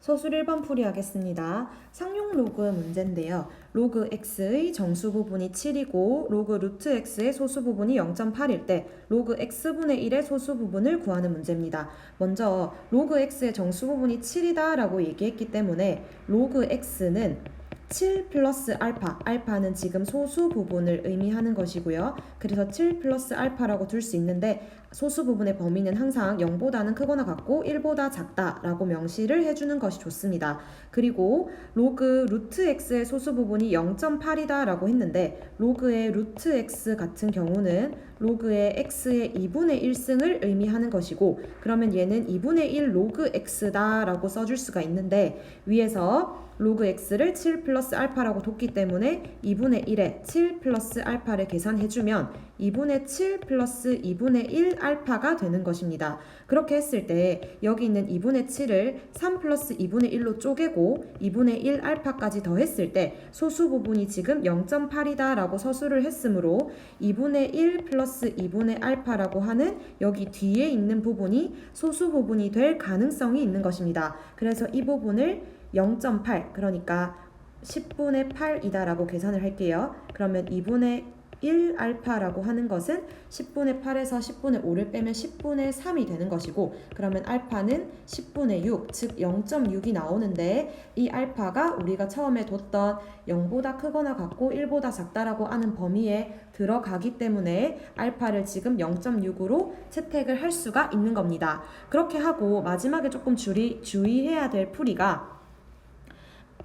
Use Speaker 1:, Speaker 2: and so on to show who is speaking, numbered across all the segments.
Speaker 1: 서술 1번 풀이하겠습니다. 상용 로그 문제인데요. 로그 x의 정수 부분이 7이고 로그 루트 x의 소수 부분이 0.8일 때 로그 x분의 1의 소수 부분을 구하는 문제입니다. 먼저 로그 x의 정수 부분이 7이다 라고 얘기했기 때문에 로그 x는 7 플러스 알파, 알파는 지금 소수 부분을 의미하는 것이고요. 그래서 7 플러스 알파라고 둘 수 있는데 소수 부분의 범위는 항상 0보다는 크거나 같고 1보다 작다라고 명시를 해주는 것이 좋습니다. 그리고 로그 루트 x의 소수 부분이 0.8이다라고 했는데 로그의 루트 x 같은 경우는 로그의 x의 2분의 1승을 의미하는 것이고 그러면 얘는 2분의 1 로그 x다라고 써줄 수가 있는데 위에서 로그 x를 7 플러스 알파라고 뒀기 때문에 2분의 1에 7 플러스 알파를 계산해주면 2분의 7 플러스 2분의 1 알파가 되는 것입니다. 그렇게 했을 때 여기 있는 2분의 7을 3 플러스 2분의 1로 쪼개고 2분의 1 알파까지 더했을 때 소수 부분이 지금 0.8이다 라고 서술을 했으므로 2분의 1 플러스 2분의 알파라고 하는 여기 뒤에 있는 부분이 소수 부분이 될 가능성이 있는 것입니다. 그래서 이 부분을 0.8 그러니까 10분의 8이다라고 계산을 할게요. 그러면 2분의 1 알파라고 하는 것은 10분의 8에서 10분의 5를 빼면 10분의 3이 되는 것이고 그러면 알파는 10분의 6, 즉 0.6이 나오는데 이 알파가 우리가 처음에 뒀던 0보다 크거나 같고 1보다 작다라고 하는 범위에 들어가기 때문에 알파를 지금 0.6으로 채택을 할 수가 있는 겁니다. 그렇게 하고 마지막에 조금 주의, 주의해야 될 풀이가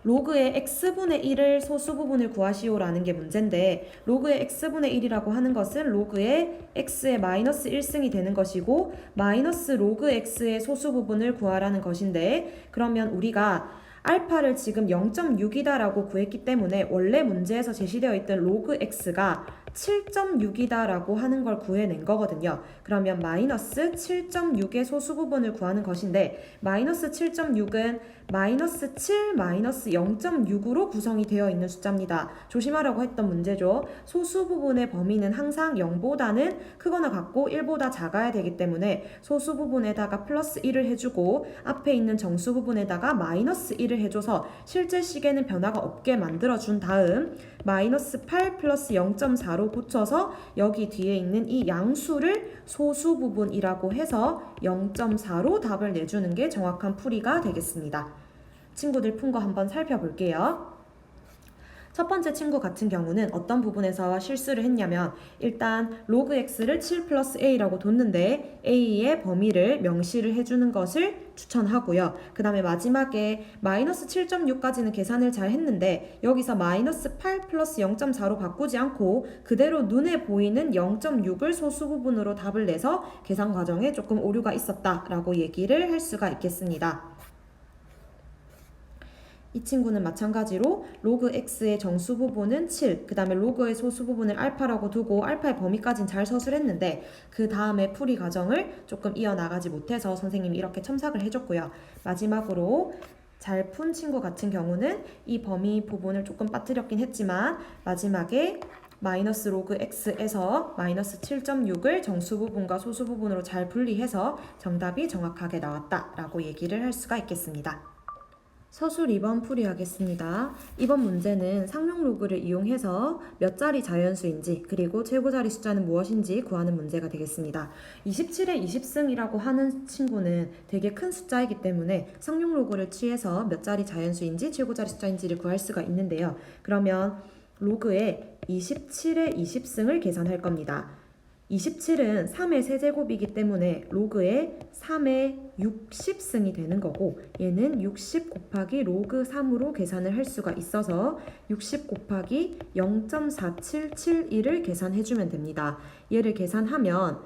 Speaker 1: 로그의 x분의 1을 소수 부분을 구하시오라는 게 문제인데 로그의 x분의 1이라고 하는 것은 로그의 x의 마이너스 1승이 되는 것이고 마이너스 로그 x의 소수 부분을 구하라는 것인데 그러면 우리가 알파를 지금 0.6이다라고 구했기 때문에 원래 문제에서 제시되어 있던 로그 x가 7.6이다라고 하는 걸 구해낸 거거든요. 그러면 마이너스 7.6의 소수 부분을 구하는 것인데 마이너스 7.6은 마이너스 7 마이너스 0.6으로 구성이 되어 있는 숫자입니다. 조심하라고 했던 문제죠. 소수 부분의 범위는 항상 0보다는 크거나 같고 1보다 작아야 되기 때문에 소수 부분에다가 플러스 1을 해주고 앞에 있는 정수 부분에다가 마이너스 1을 해줘서 실제 시계는 변화가 없게 만들어준 다음 마이너스 8 플러스 0.4로 붙여서 여기 뒤에 있는 이 양수를 소수 부분이라고 해서 0.4로 답을 내주는 게 정확한 풀이가 되겠습니다. 친구들 푼 거 한번 살펴볼게요. 첫 번째 친구 같은 경우는 어떤 부분에서 실수를 했냐면 일단 로그 x를 7 플러스 a라고 뒀는데 a의 범위를 명시를 해주는 것을 추천하고요. 그 다음에 마지막에 마이너스 7.6까지는 계산을 잘 했는데 여기서 마이너스 8 플러스 0.4로 바꾸지 않고 그대로 눈에 보이는 0.6을 소수 부분으로 답을 내서 계산 과정에 조금 오류가 있었다라고 얘기를 할 수가 있겠습니다. 이 친구는 마찬가지로 로그 x의 정수 부분은 7, 그 다음에 로그의 소수 부분을 알파라고 두고 알파의 범위까지는 잘 서술했는데 그 다음에 풀이 과정을 조금 이어나가지 못해서 선생님이 이렇게 첨삭을 해줬고요. 마지막으로 잘 푼 친구 같은 경우는 이 범위 부분을 조금 빠뜨렸긴 했지만 마지막에 마이너스 로그 x에서 마이너스 7.6을 정수 부분과 소수 부분으로 잘 분리해서 정답이 정확하게 나왔다라고 얘기를 할 수가 있겠습니다. 서술 2번 풀이하겠습니다. 이번 문제는 상용 로그를 이용해서 몇 자리 자연수인지 그리고 최고 자리 숫자는 무엇인지 구하는 문제가 되겠습니다. 27에 20승이라고 하는 친구는 되게 큰 숫자이기 때문에 상용 로그를 취해서 몇 자리 자연수인지 최고 자리 숫자인지를 구할 수가 있는데요. 그러면 로그에 27에 20승을 계산할 겁니다. 27은 3의 세제곱이기 때문에 로그에 3의 60승이 되는 거고 얘는 60 곱하기 로그 3으로 계산을 할 수가 있어서 60 곱하기 0.4771을 계산해 주면 됩니다. 얘를 계산하면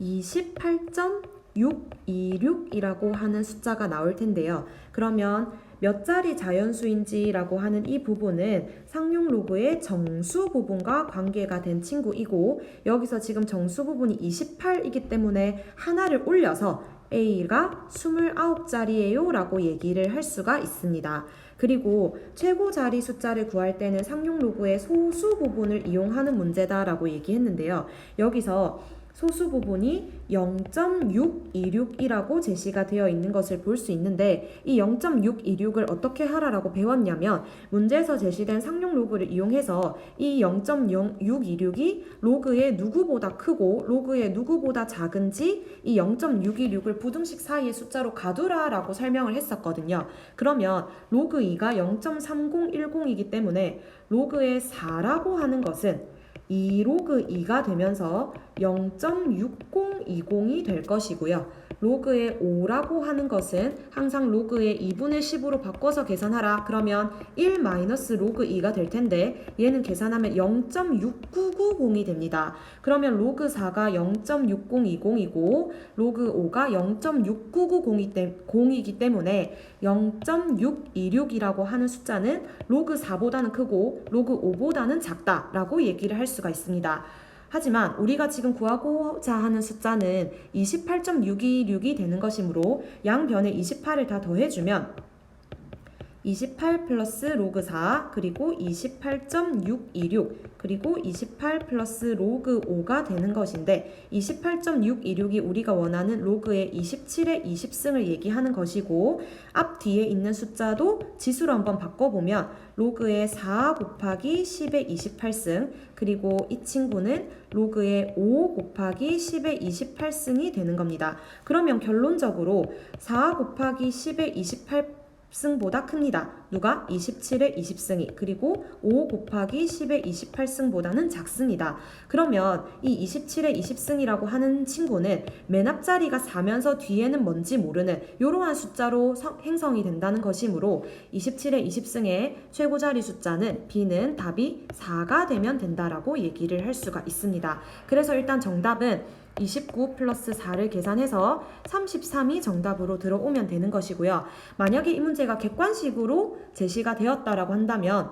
Speaker 1: 28.626이라고 하는 숫자가 나올 텐데요. 그러면 몇 자리 자연수인지라고 하는 이 부분은 상용 로그의 정수 부분과 관계가 된 친구이고 여기서 지금 정수 부분이 28이기 때문에 하나를 올려서 A가 29자리예요 라고 얘기를 할 수가 있습니다. 그리고 최고 자리 숫자를 구할 때는 상용 로그의 소수 부분을 이용하는 문제다라고 얘기했는데요. 여기서 소수 부분이 0.626이라고 제시가 되어 있는 것을 볼 수 있는데 이 0.626을 어떻게 하라라고 배웠냐면 문제에서 제시된 상용 로그를 이용해서 이 0.626이 로그의 누구보다 크고 로그의 누구보다 작은지 이 0.626을 부등식 사이의 숫자로 가두라라고 설명을 했었거든요. 그러면 로그 2가 0.3010이기 때문에 로그의 4라고 하는 것은 2 로그 2가 되면서 0.6020이 될 것이고요. 로그의 5라고 하는 것은 항상 로그의 2분의 10으로 바꿔서 계산하라. 그러면 1 마이너스 로그 2가 될 텐데 얘는 계산하면 0.6990이 됩니다. 그러면 로그 4가 0.6020이고 로그 5가 0.6990이기 때문에 0.626이라고 하는 숫자는 로그 4보다는 크고 로그 5보다는 작다라고 얘기를 할 수가 있습니다. 하지만 우리가 지금 구하고자 하는 숫자는 28.626이 되는 것이므로 양변에 28을 다 더해주면 28 플러스 로그 4 그리고 28.626 그리고 28 플러스 로그 5가 되는 것인데 28.626이 우리가 원하는 로그의 27의 20승을 얘기하는 것이고 앞 뒤에 있는 숫자도 지수로 한번 바꿔보면 로그의 4 곱하기 10의 28승 그리고 이 친구는 로그의 5 곱하기 10의 28승이 되는 겁니다. 그러면 결론적으로 4 곱하기 10의 28 승보다 큽니다. 누가 27의 20승이 그리고 5 곱하기 10의 28승보다는 작습니다. 그러면 이 27의 20승이라고 하는 친구는 맨 앞자리가 4면서 뒤에는 뭔지 모르는 이러한 숫자로 성- 행성이 된다는 것이므로 27의 20승의 최고자리 숫자는 B는 답이 4가 되면 된다라고 얘기를 할 수가 있습니다. 그래서 일단 정답은 29 플러스 4를 계산해서 33이 정답으로 들어오면 되는 것이고요. 만약에 이 문제가 객관식으로 제시가 되었다라고 한다면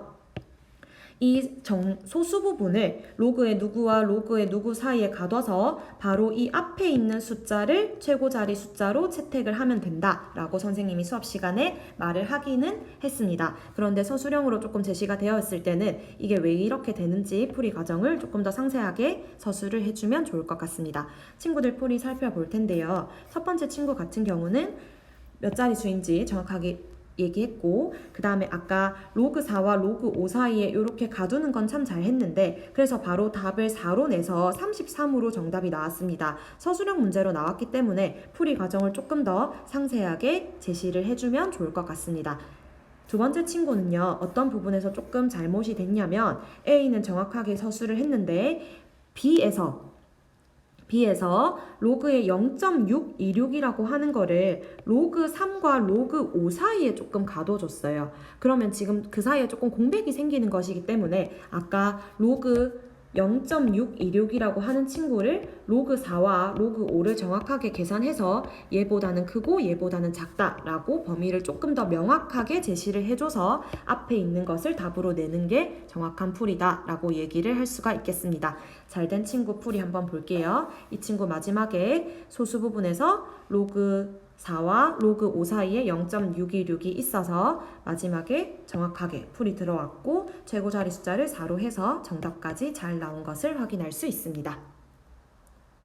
Speaker 1: 이 정, 소수 부분을 로그의 누구와 로그의 누구 사이에 가둬서 바로 이 앞에 있는 숫자를 최고 자리 숫자로 채택을 하면 된다 라고 선생님이 수업 시간에 말을 하기는 했습니다. 그런데 서술형으로 조금 제시가 되어 있을 때는 이게 왜 이렇게 되는지 풀이 과정을 조금 더 상세하게 서술을 해주면 좋을 것 같습니다. 친구들 풀이 살펴볼 텐데요. 첫 번째 친구 같은 경우는 몇 자리 수인지 정확하게 얘기했고 그 다음에 아까 로그 4와 로그 5 사이에 이렇게 가두는 건 참 잘했는데 그래서 바로 답을 4로 내서 33으로 정답이 나왔습니다. 서술형 문제로 나왔기 때문에 풀이 과정을 조금 더 상세하게 제시를 해주면 좋을 것 같습니다. 두 번째 친구는요 어떤 부분에서 조금 잘못이 됐냐면 A는 정확하게 서술을 했는데 B에서 B에서 로그의 0.626이라고 하는 거를 로그 3과 로그 5 사이에 조금 가둬줬어요. 그러면 지금 그 사이에 조금 공백이 생기는 것이기 때문에 아까 로그 0.626이라고 하는 친구를 로그 4와 로그 5를 정확하게 계산해서 얘보다는 크고 얘보다는 작다라고 범위를 조금 더 명확하게 제시를 해줘서 앞에 있는 것을 답으로 내는 게 정확한 풀이다라고 얘기를 할 수가 있겠습니다. 잘된 친구 풀이 한번 볼게요. 이 친구 마지막에 소수 부분에서 로그 4와 로그 5 사이에 0.626이 있어서 마지막에 정확하게 풀이 들어왔고 최고 자리 숫자를 4로 해서 정답까지 잘 나온 것을 확인할 수 있습니다.